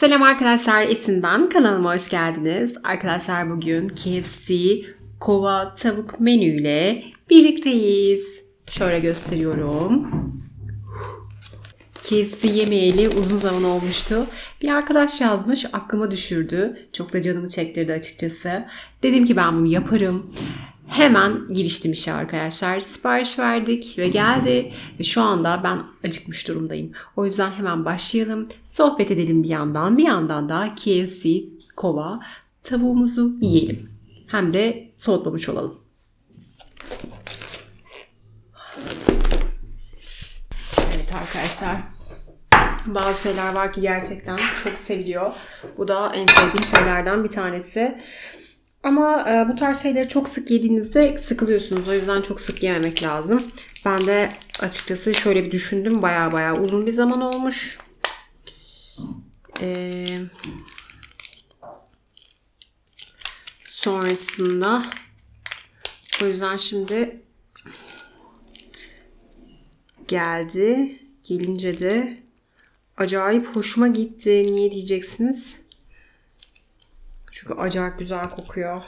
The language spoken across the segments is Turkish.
Selam arkadaşlar, Esin ben. Kanalıma hoş geldiniz. Arkadaşlar bugün KFC kova tavuk menüyle birlikteyiz. Şöyle gösteriyorum. KFC yemeyeli uzun zaman olmuştu. Bir arkadaş yazmış, aklıma düşürdü. Çok da canımı çektirdi açıkçası. Dedim ki ben bunu yaparım. Hemen giriştim işe arkadaşlar. Sipariş verdik ve geldi. Ve şu anda ben acıkmış durumdayım. O yüzden hemen başlayalım. Sohbet edelim bir yandan. Bir yandan da KFC kova tavuğumuzu yiyelim. Hem de soğutmamış olalım. Evet arkadaşlar. Bazı şeyler var ki gerçekten çok seviliyor. Bu da en sevdiğim şeylerden bir tanesi. Ama e, bu tarz şeyleri çok sık yediğinizde sıkılıyorsunuz. O yüzden çok sık yememek lazım. Ben de açıkçası şöyle bir düşündüm. Baya baya uzun bir zaman olmuş. Ee, sonrasında o yüzden şimdi geldi. Gelince de acayip hoşuma gitti. Niye diyeceksiniz? Çünkü acayip güzel kokuyor.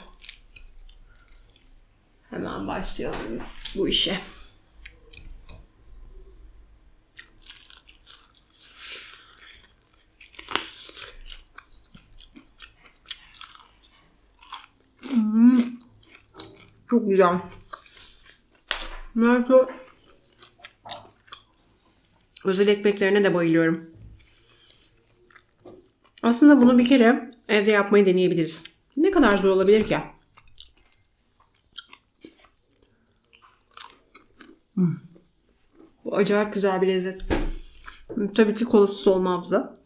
Hemen başlayalım bu işe. Hmm. Çok güzel. Çok özel ekmeklerine de bayılıyorum. Aslında bunu bir kere evde yapmayı deneyebiliriz. Ne kadar zor olabilir ki? Hmm. Bu acayip güzel bir lezzet. Tabii ki kolasız olmazdı.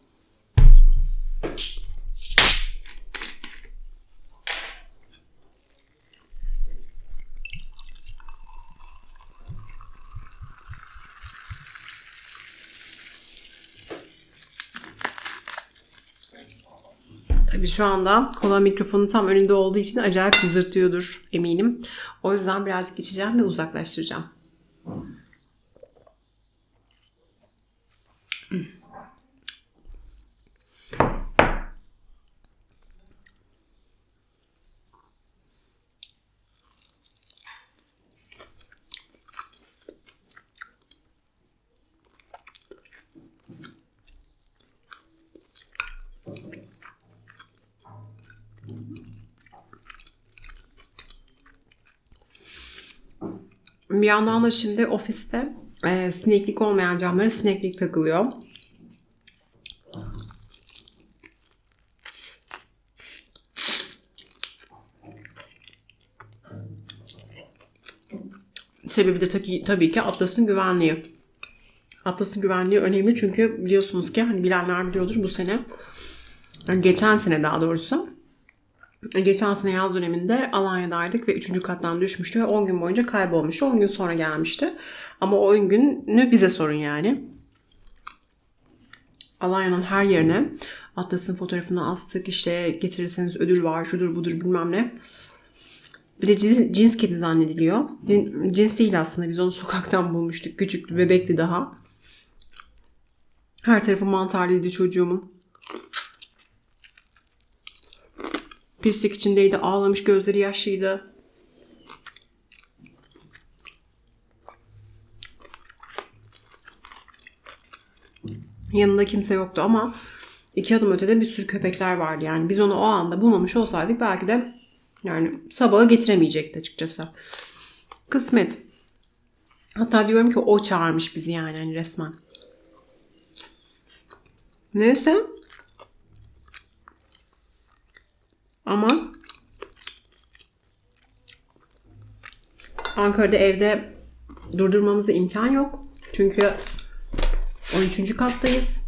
Tabii şu anda kola mikrofonu tam önünde olduğu için acayip cızırtıyordur eminim. O yüzden birazcık içeceğim ve uzaklaştıracağım. Bir yandan da şimdi ofiste e, sineklik olmayan camlara sineklik takılıyor. Sebebi de tabii, tabii ki Atlas'ın güvenliği. Atlas'ın güvenliği önemli çünkü biliyorsunuz ki hani bilenler biliyordur bu sene yani geçen sene daha doğrusu geçen sene yaz döneminde Alanya'daydık ve 3. kattan düşmüştü ve 10 gün boyunca kaybolmuştu. 10 gün sonra gelmişti. Ama o 10 günü bize sorun yani. Alanya'nın her yerine Atlas'ın fotoğrafını astık. İşte getirirseniz ödül var, şudur budur bilmem ne. Bir de cins, cins kedi zannediliyor. Cins değil aslında. Biz onu sokaktan bulmuştuk. Küçüktü, bebekti daha. Her tarafı mantarlıydı çocuğumun. Pislik içindeydi. Ağlamış gözleri yaşlıydı. Yanında kimse yoktu ama iki adım ötede bir sürü köpekler vardı. Yani biz onu o anda bulmamış olsaydık belki de yani sabaha getiremeyecekti açıkçası. Kısmet. Hatta diyorum ki o çağırmış bizi yani hani resmen. Neyse. Ama Ankara'da evde durdurmamıza imkan yok. Çünkü 13. kattayız.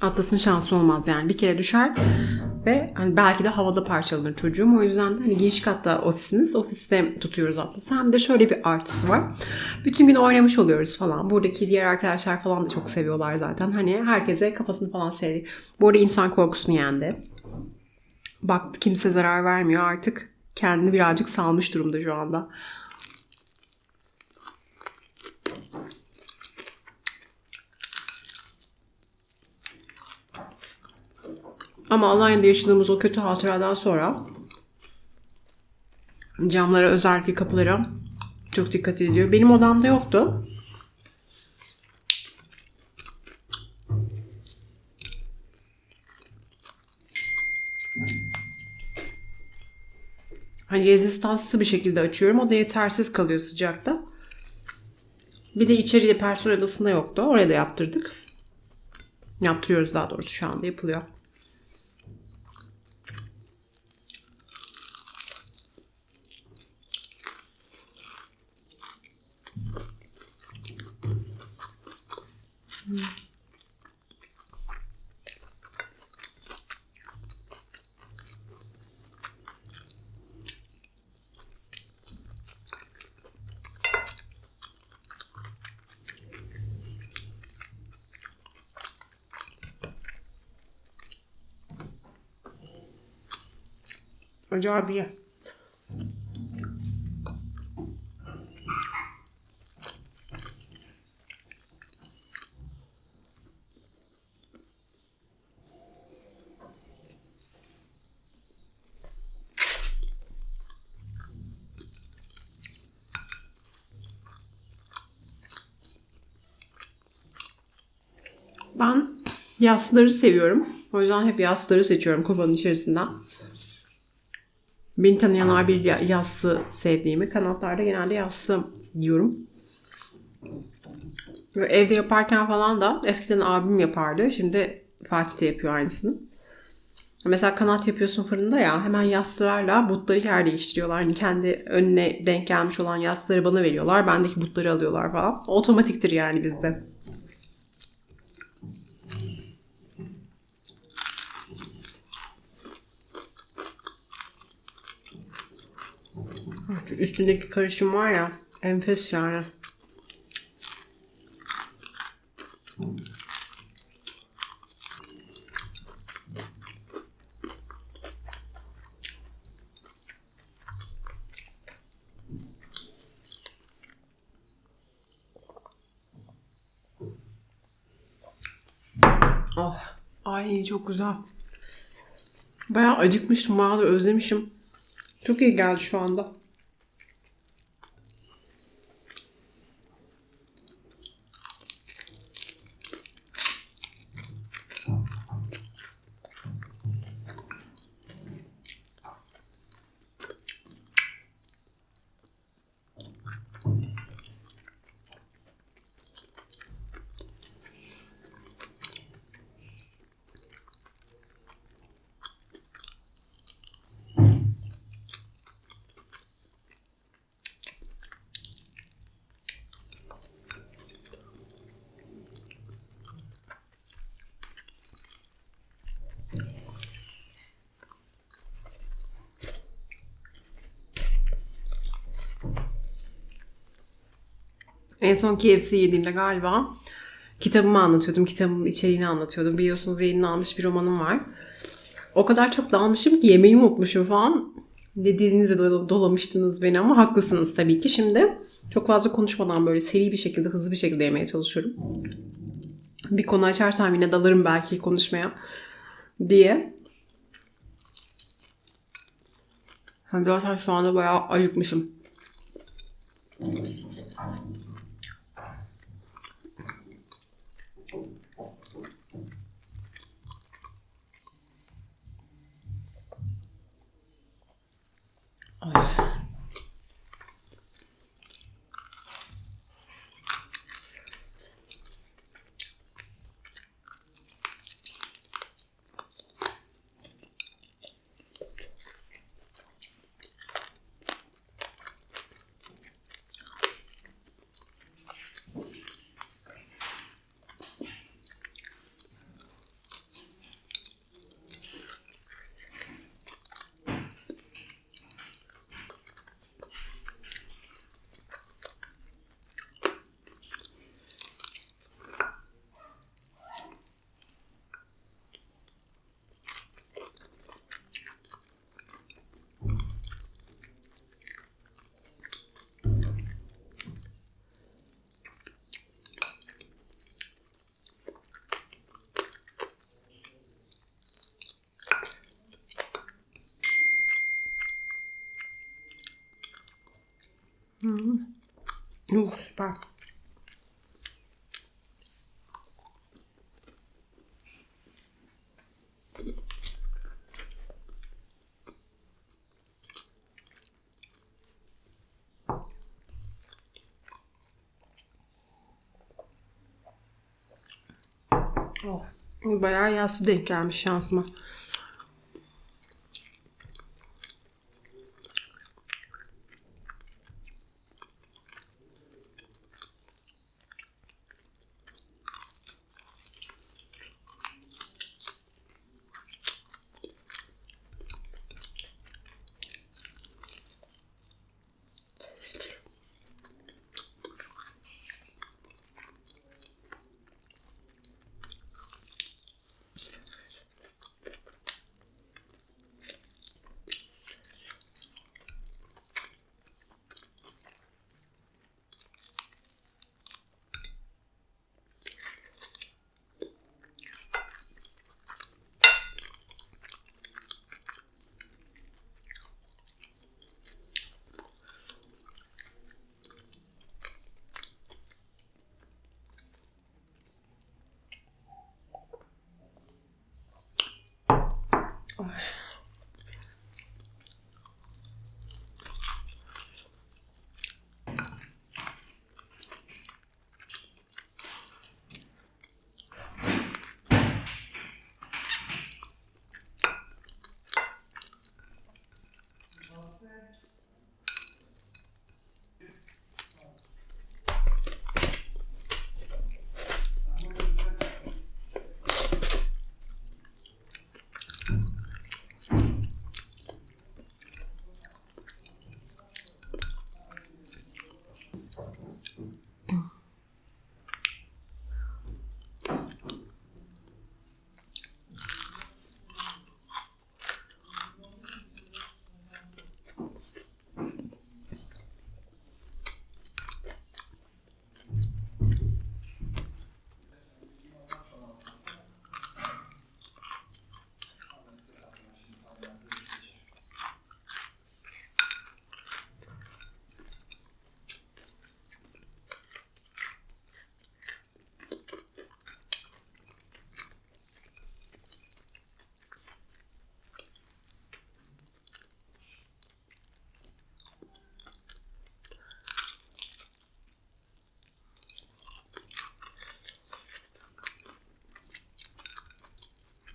Atlas'ın şansı olmaz yani. Bir kere düşer ve hani belki de havada parçalanır çocuğum. O yüzden de hani giriş katta ofisimiz. Ofiste tutuyoruz Atlas'ı. Hem de şöyle bir artısı var. Bütün gün oynamış oluyoruz falan. Buradaki diğer arkadaşlar falan da çok seviyorlar zaten. Hani herkese kafasını falan sevdi. Bu arada insan korkusunu yendi. Baktı kimse zarar vermiyor artık. Kendini birazcık salmış durumda şu anda. Ama Alanya'da yaşadığımız o kötü hatıradan sonra camlara özellikle kapılara çok dikkat ediliyor. Benim odamda yoktu. Hani rezistanslı bir şekilde açıyorum. O da yetersiz kalıyor sıcakta. Bir de içeriye personel odasında yoktu. Oraya da yaptırdık. Yaptırıyoruz daha doğrusu şu anda yapılıyor. Acayip iyi. Ben yasları seviyorum. O yüzden hep yasları seçiyorum kovanın içerisinden. Beni tanıyanlar bir ya- yassı sevdiğimi. Kanatlarda genelde yassı diyorum. Böyle evde yaparken falan da eskiden abim yapardı. Şimdi Fatih de yapıyor aynısını. Mesela kanat yapıyorsun fırında ya hemen yastılarla butları yer değiştiriyorlar. Hani kendi önüne denk gelmiş olan yastıları bana veriyorlar. Bendeki butları alıyorlar falan. Otomatiktir yani bizde. Üstündeki karışım var ya enfes yani. Oh, ay çok güzel. Bayağı acıkmıştım, bayağı da özlemişim. Çok iyi geldi şu anda. En son KFC yediğimde galiba kitabımı anlatıyordum. Kitabımın içeriğini anlatıyordum. Biliyorsunuz yayınlanmış bir romanım var. O kadar çok dalmışım ki yemeği unutmuşum falan. Dediğinizde dol- dolamıştınız beni ama haklısınız tabii ki. Şimdi çok fazla konuşmadan böyle seri bir şekilde, hızlı bir şekilde yemeye çalışıyorum. Bir konu açarsam yine dalarım belki konuşmaya diye. Hem zaten şu anda bayağı ayıkmışım. Ay. Uh, süper. Oh, bayağı yassı denk gelmiş şansıma.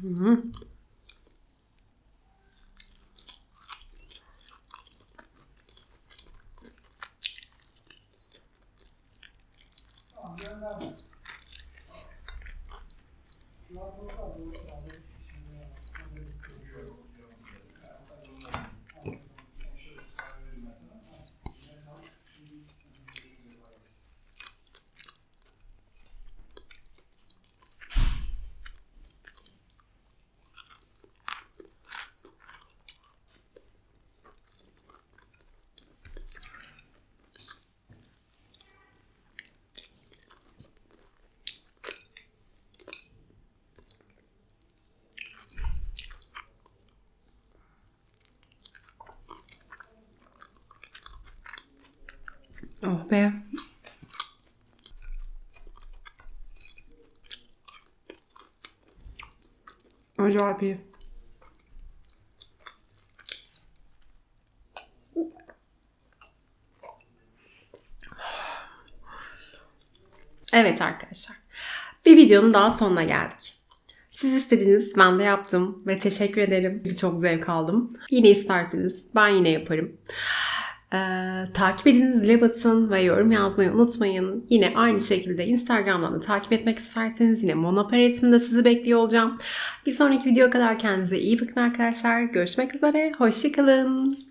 嗯。Oh be. Acayip iyi. Evet arkadaşlar. Bir videonun daha sonuna geldik. Siz istediniz, ben de yaptım ve teşekkür ederim. Çok zevk aldım. Yine isterseniz ben yine yaparım. Ee, takip edin, zile basın ve yorum yazmayı unutmayın. Yine aynı şekilde Instagram'dan da takip etmek isterseniz yine Monoparet'imde sizi bekliyor olacağım. Bir sonraki video kadar kendinize iyi bakın arkadaşlar. Görüşmek üzere, hoşçakalın.